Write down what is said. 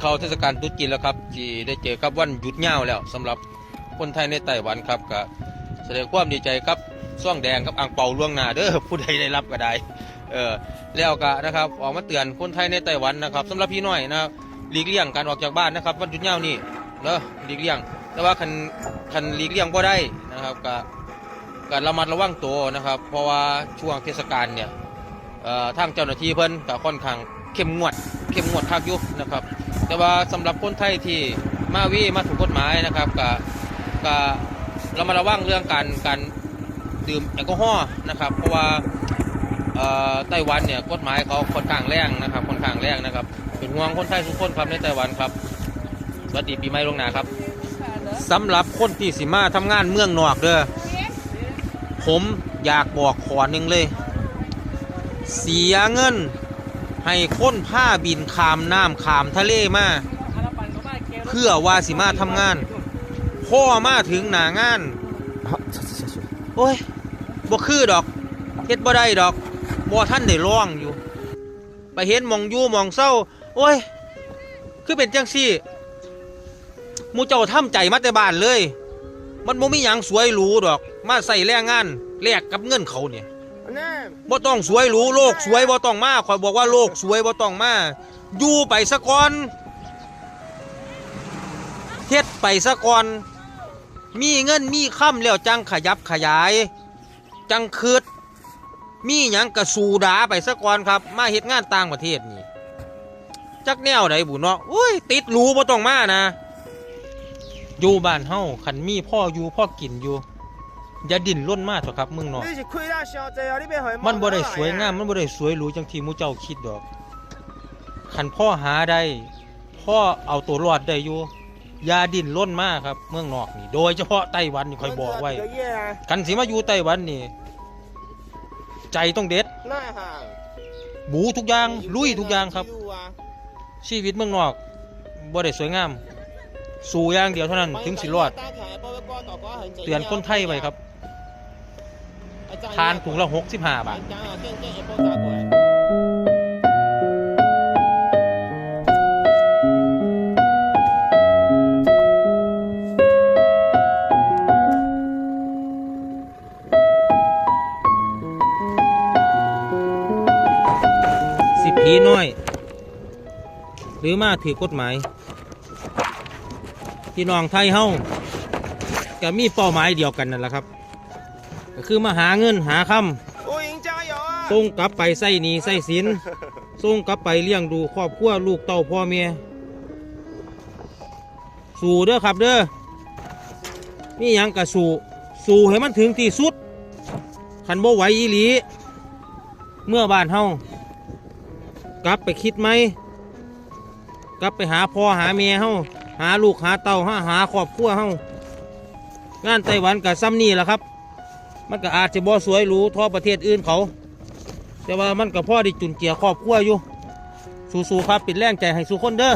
เขาเทศกาลตรุษจีนแล้วครับที่ได้เจอกับวันหยุดยาวแล้วสำหรับคนไทยในไต้หวันครับก็แสดงความดีใจครับซ่องแดงกับอ่างเป่าล่วงหน้าเด้อผู้ใดได้รับก็ได้เออแล้วก็นะครับออกมาเตือนคนไทยในไต้หวันนะครับสำหรับพี่น้อยนะครับหลีกเลี่ยงการออกจากบ้านนะครับวันหยุดยาวนี่เด้อหลีกเลี่ยง แต่ว่าคันคันหลีกเลี่ยงบ่ได้นะครับก็การระมัดระวังตัวนะครับ เพราะว่าช่วงเทศกาลเนี่ยเอ่อทางเจ้าหน้าที่เพิ่นก็ค่อนข้าง เข้มงวดเข้มงวดคักอยุนะครับ แต่ว่าสำหรับคนไทยที่มาวีมาถูกกฎหมายนะครับก็ก็เรามาระวังเรื่องการการดื่มแอลกอฮอล์นะครับ เพราะว่าไต้หวันเนี่ยกฎหมายเขาค่อนข้างแรงนะครับค่อนข้างแรงนะครับ เป็นห่วงคนไทยทุกคนครับในไต้หวันครับสวัสดีปีใหม่ลงหน้าครับสำหรับคนที่สิมาทำงานเมืองนอกเด้อผมอยากบอกขอหนึ่งเลย เสียเงิน ให้ค้นผ้าบินขามน้ำขามทะเลมาเพื่อว่าสิมาทำงาน พ่อมาถึงหนางาน โอ้ยบ่คือดอกเฮ็ดบ่ได้ดอกบ่ท่านได้ร้องอยู่ ไปเห็นหมองอยู่หมองเศร้า โอ้ย คือเป็นจังซี่หมูเจ้าทำใจมาแต่บ้านเลย มันบ่มีหยังสวยหรูดอก มาใส่แรงงานแลกกับเงินเขาเนี่ย บ่ต้องสวยหรูโลกสวยบ่ต้องมาคอยบอกว่าโลกสวยบ่ต้องมาอยู่ไปซะก่อนเฮ็ดไปซะก่อน มีเงินมีค่ำแล้วจังขยับขยาย จังคืดมีหยังกระสูดาไปซะก่อนครับ มาเฮ็ดงานต่างประเทศนี่จักแนวใดบุเนาะอุ้ยติดรู้บ่ต้องมานะ อยู่บ้านเฮาคันมีพ่ออยู่พ่อกินอยู่ อย่าดินล้นมากเถอะครับมึงเนาะมันบ่ได้สวยงามมันบ่ได้สวยหรูจังทีมูเจ้าคิดดอกขันพ่อหาได้พ่อเอาตัวรอดได้อยู่ยาดินล้นมากครับเมืองนอกนี่โดยเฉพาะไต้หวันนี่คอยบอกไว้กันสิมาอยู่ไต้หวันนี่ ใจต้องเด็ดบูทุกอย่างลุยทุกอย่างครับ ชีวิตเมืองนอกบ่ได้สวยงาม สู่อย่างเดียวเท่านั้นถึงสิรอด เตือนคนไทยไว้ครับ ทานถุงละ65บาทสิผีน้อย หรือมาถือกฎหมาย พี่น้องไทยเฮา ก็มีเป้าหมายเดียวกันนั่นแหละครับ ก็คือมาหาเงินหาคำส่งกลับไปใส่หนี้ใส่สินส่งกลับไปเลี้ยงดูครอบครัวลูกเต่าพ่อเมียสู่เด้อครับเด้อนี่ยังกับสู่สู่ให้มันถึงที่สุดขันโบไหวอีหลี เมื่อบ้านเฮากลับไปคิดไหมกลับไปหาพ่อหาเมียเฮาหาลูกหาเต่าหาหาครอบครัวเฮา งานไต้หวันกับซ้ำนี่แหละครับ มันก็อาจจะบ่สวยหรูเท่อประเทศอื่นเขา แต่ว่ามันก็พ่อได้จุนเจียครอบครัวอยู่ สู้ๆครับเป็นแรงใจให้สู้คนเด้อ